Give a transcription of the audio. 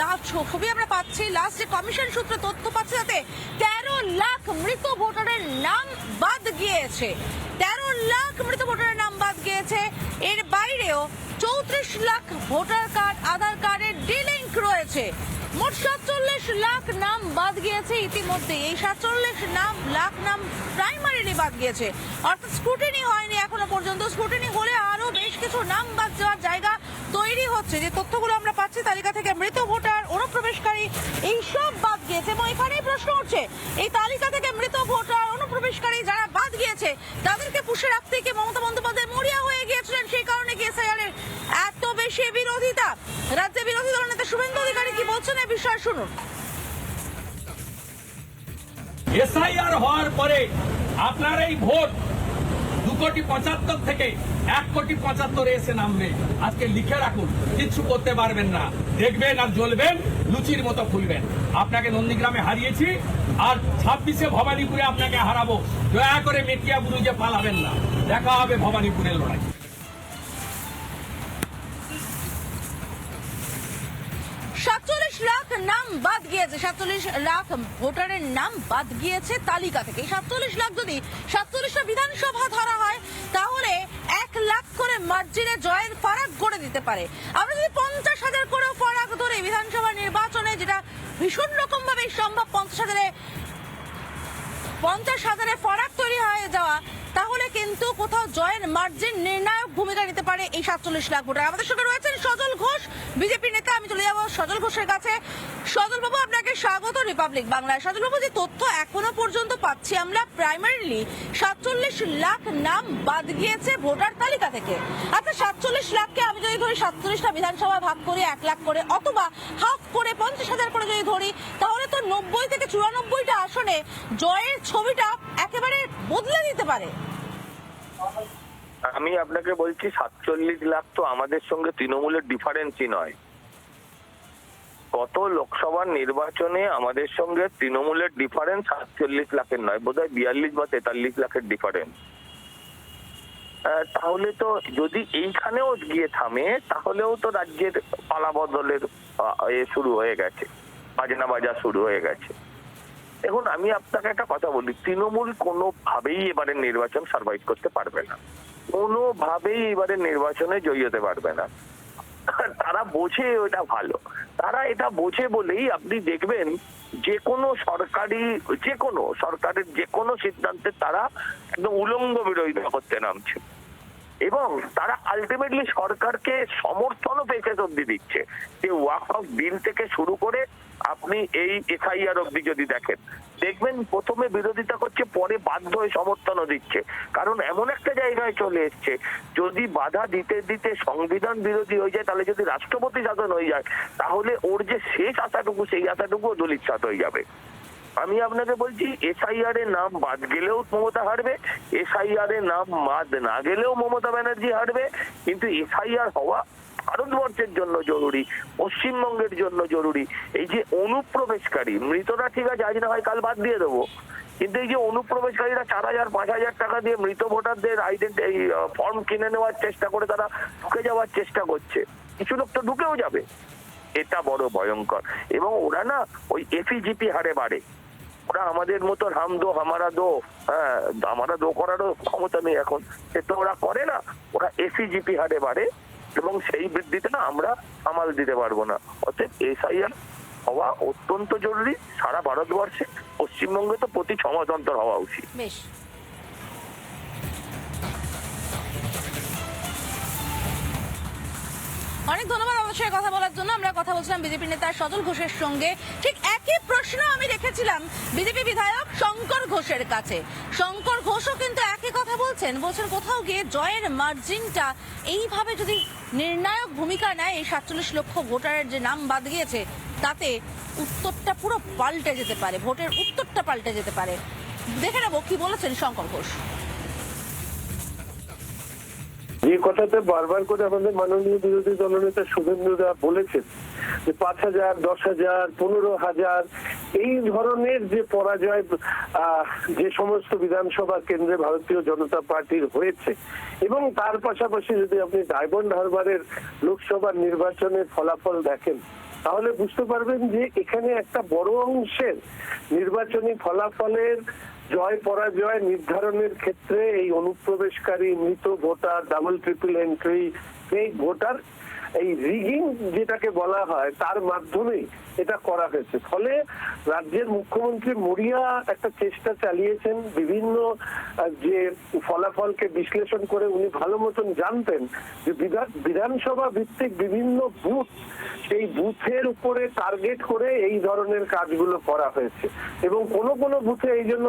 ছবি আমরা পাচ্ছি। লাস্ট যে কমিশন সূত্রে তথ্য পাচ্ছি তাতে তেরো লাখ মৃত ভোটারের নাম বাদ গিয়েছে। তেরো লাখ মৃত ভোটারের নাম বাদ গিয়েছে। এর বাইরেও চৌত্রিশ লাখ ভোটার কার্ড, আধার কার্ডের ডিলিঙ্ক রয়েছে। মোট সাতচল্লিশ লাখ নাম বাদ গিয়েছে ইতিমধ্যে। এই সাতচল্লিশ নাম, লাখ নাম প্রাইমারিলি বাদ গিয়েছে। অর্থাৎ স্ক্রুটিনি হয়নি এখনও পর্যন্ত। স্ক্রুটিনি হলে আরও বেশ কিছু নাম বাদ যাওয়ার জায়গা তৈরি হচ্ছে, যে তথ্যগুলো আমরা পাচ্ছি তালিকা থেকে, মৃত ভোটার, অনুপ্রবেশকারী, এই সব বাদ গিয়েছে। এবং এখানেই প্রশ্ন উঠছে, এই তালিকা থেকে মৃত ভোটার, অনুপ্রবেশকারী যারা বাদ গিয়েছে, তাদেরকে পুষে রাখতে কি মমতা বন্দ্যোপাধ্যায় মরিয়া হয়ে গিয়েছিলেন? সেই কারণে কি এসআইআর এর এত বেশি বিরোধিতা? রাজ্যে বিরোধী দল নেতা শুভেন্দু অধিকারী কি বলছেন? এই বিষয়ে শুনুন। এসআইআর হওয়ার পরে আপনার এই ভোট কোটি পঁচাত্তর থেকে এক কোটি পঁচাত্তরে এসে নামবে। আজকে লিখে রাখুন, কিচ্ছু করতে পারবেন না। দেখবেন আর জ্বলবেন, লুচির মতো ফুলবেন। আপনাকে নন্দীগ্রামে হারিয়েছি, আর ছাব্বিশে ভবানীপুরে আপনাকে হারাবো। দয়া করে মেটিয়া বুরুজে পালাবেন না। দেখা হবে ভবানীপুরের লড়াই নাম বাদ গিয়েছে। সাতচল্লিশ লাখ ভোটারের নাম বাদ গিয়েছে তালিকা থেকে। সাতচল্লিশ লাখ যদি সাতচল্লিশটা বিধানসভা ধরা হয়, তাহলে এক লাখ করে মার্জিনে জয়ের ফারাক গড়ে দিতে পারে। আমরা যদি পঞ্চাশ হাজার করেও ফারাক ধরে, বিধানসভা নির্বাচনে যেটা ভীষণ রকম ভাবে সম্ভব, পঞ্চাশ হাজারে পঞ্চাশ হাজারে ফরাক তৈরি হয়ে যাওয়া, তাহলে কিন্তু কোথাও জয়ের মার্জিন নির্ণায়ক ভূমিকা নিতে পারে এই সাতচল্লিশ লাখ ভোটার। আমাদের সঙ্গে রয়েছেন সজল ঘোষ, বিজেপি নেতা, আমি চলে যাব সজল ঘোষের কাছে। সজল বাবু, আপনাকে স্বাগত রিপাবলিক বাংলায়। সজল বাবু, যে তথ্য এখনও পর্যন্ত পাচ্ছি আমরা প্রাইমারিলি সাতচল্লিশ লাখ নাম বাদ গিয়েছে ভোটার তালিকা থেকে। আচ্ছা সাতচল্লিশ লাখকে আমি যদি ধরি, সাতচল্লিশটা বিধানসভা ভাগ করে, এক লাখ করে, অথবা হাফ করে, পঞ্চাশ হাজার করে যদি ধরি, তাহলে তো নব্বই থেকে চুরানব্বইটা আসনে জয়ের ছবিটা একেবারে বদলে দিতে পারে। আমি আপনাকে বলছি, সাতচল্লিশ লাখ তো আমাদের সঙ্গে তৃণমূলের ডিফারেন্সই নয়। গত লোকসভার নির্বাচনে আমাদের সঙ্গে তৃণমূলের ডিফারেন্স সাতচল্লিশ লাখের নয়, বোধহয় বিয়াল্লিশ বা তেতাল্লিশ লাখের ডিফারেন্স। তাহলে তো যদি এইখানেও গিয়ে থামে, তাহলেও তো রাজ্যের পালা বদলের শুরু হয়ে গেছে, বাজনা বাজা শুরু হয়ে গেছে। দেখুন, আমি আপনাকে একটা কথা বলি, তৃণমূল কোনোভাবেই এবারে নির্বাচন সার্ভাইভ করতে পারবে না। কোনোভাবেই এবারে নির্বাচনে জয়ী হতে পারবে না। তারা বোঝে ওটা ভালো। তারা এটা বোঝে বলেই আপনি দেখবেন যে কোনো সরকারি যে কোনো সরকারের যে কোনো সিদ্ধান্তে তারা একদম উলঙ্গ বিরোধিতা করতে নামছে। এবং তারা আলটিমেটলি সরকারকে সমর্থনও পেয়েছে অব্দি দিচ্ছে। যে ওয়াক অফ বিল থেকে শুরু করে আপনি এই এফআইআর অব্দি যদি দেখেন, দেখবেন প্রথমে বিরোধিতা করছে, পরে বাধ্য হয়ে সমর্থনও দিচ্ছে। কারণ এমন একটা জায়গায় চলে এসছে, যদি বাধা দিতে দিতে সংবিধান বিরোধী হয়ে যায়, তাহলে যদি রাষ্ট্রপতি শাসন হয়ে যায়, তাহলে ওর যে শেষ আশাটুকু, সেই আশাটুকুও দলিত হয়ে যাবে। আমি আপনাকে বলছি এসআইআর এর নাম বাদ গেলেও মমতা হারবে এসআইআর এর নাম বাদ না গেলেও মমতা ব্যানার্জি হারবে, কিন্তু এসআইআর হওয়া ভারতবর্ষের জন্য জরুরি, পশ্চিমবঙ্গের জন্য জরুরি। এই যে অনুপ্রবেশকারী, মৃতরা ঠিক আছে, আজ না হয় কাল বাদ দিয়ে দেবো, কিন্তু এই যে অনুপ্রবেশকারীরা চার হাজার, পাঁচ হাজার টাকা দিয়ে মৃত ভোটারদের আইডেন্টি ফর্ম কিনে নেওয়ার চেষ্টা করে তারা ঢুকে যাওয়ার চেষ্টা করছে। কিছু লোক তো ঢুকেও যাবে। এটা বড় ভয়ঙ্কর। এবং ওরা না ওই এফিজিপি হারে বাড়ে। ওরা আমাদের মতো হাম দো, হামারা দো হ্যাঁ আমারা দো করারও ক্ষমতা নেই এখন। সে তো ওরা করে না, ওরা এসিজিপি হারে বাড়ে এবং সেই বৃদ্ধিতে না আমরা সামাল দিতে পারব না। অতএব এসআইআর হওয়া অত্যন্ত জরুরি। সারা ভারতবর্ষে পশ্চিমবঙ্গে তো প্রতি ছ মাস অন্তর হওয়া উচিত। অনেক ধন্যবাদ সঙ্গে কথা বলার জন্য। আমরা কথা বলছিলাম বিজেপি নেতা সজল ঘোষের সঙ্গে। ঠিক একই প্রশ্ন আমি রেখেছিলাম বিজেপি বিধায়ক শঙ্কর ঘোষের কাছে। শঙ্কর ঘোষও কিন্তু একই কথা বলছেন। বলছেন কোথাও গিয়ে জয়ের মার্জিনটা এইভাবে যদি নির্ণায়ক ভূমিকা নেয়, এই সাতচল্লিশ লক্ষ ভোটারের যে নাম বাদ গিয়েছে, তাতে উত্তরটা পুরো পাল্টে যেতে পারে, ভোটের উত্তরটা পাল্টে যেতে পারে। দেখে নেব কি বলেছেন শঙ্কর ঘোষ। যে কথাটা বারবার করে আমাদের মাননীয় বিরোধী দলনেতা শুভেন্দুরা বলেছেন যে পাঁচ হাজার, দশ হাজার, পনেরো হাজার, এই ধরনের যে পরাজয় যে সমস্ত বিধানসভা কেন্দ্রে ভারতীয় জনতা পার্টির হয়েছে এবং তার পাশাপাশি যদি আপনি ডায়মন্ড হারবারের লোকসভা নির্বাচনের ফলাফল দেখেন, তাহলে বুঝতে পারবেন যে এখানে একটা বড় অংশের নির্বাচনী ফলাফলের জয় পরাজয় নির্ধারণের ক্ষেত্রে এই অনুপ্রবেশকারী মৃত ভোটার ডাবল ট্রিপল এন্ট্রি এই ভোটার, এই রিগিং যেটাকে বলা হয়, তার মাধ্যমেই এটা করা হয়েছে। ফলে রাজ্যের মুখ্যমন্ত্রী মরিয়া একটা চেষ্টা চালিয়েছেন, বিভিন্ন যে ফলাফলকে বিশ্লেষণ করে উনি ভালো মতন জানতেন যে বিধান- বিধানসভা ভিত্তিক বিভিন্ন বুথ, সেই বুথের উপরে টার্গেট করে এই ধরনের কাজগুলো করা হয়েছে। এবং কোন কোন বুথে এই জন্য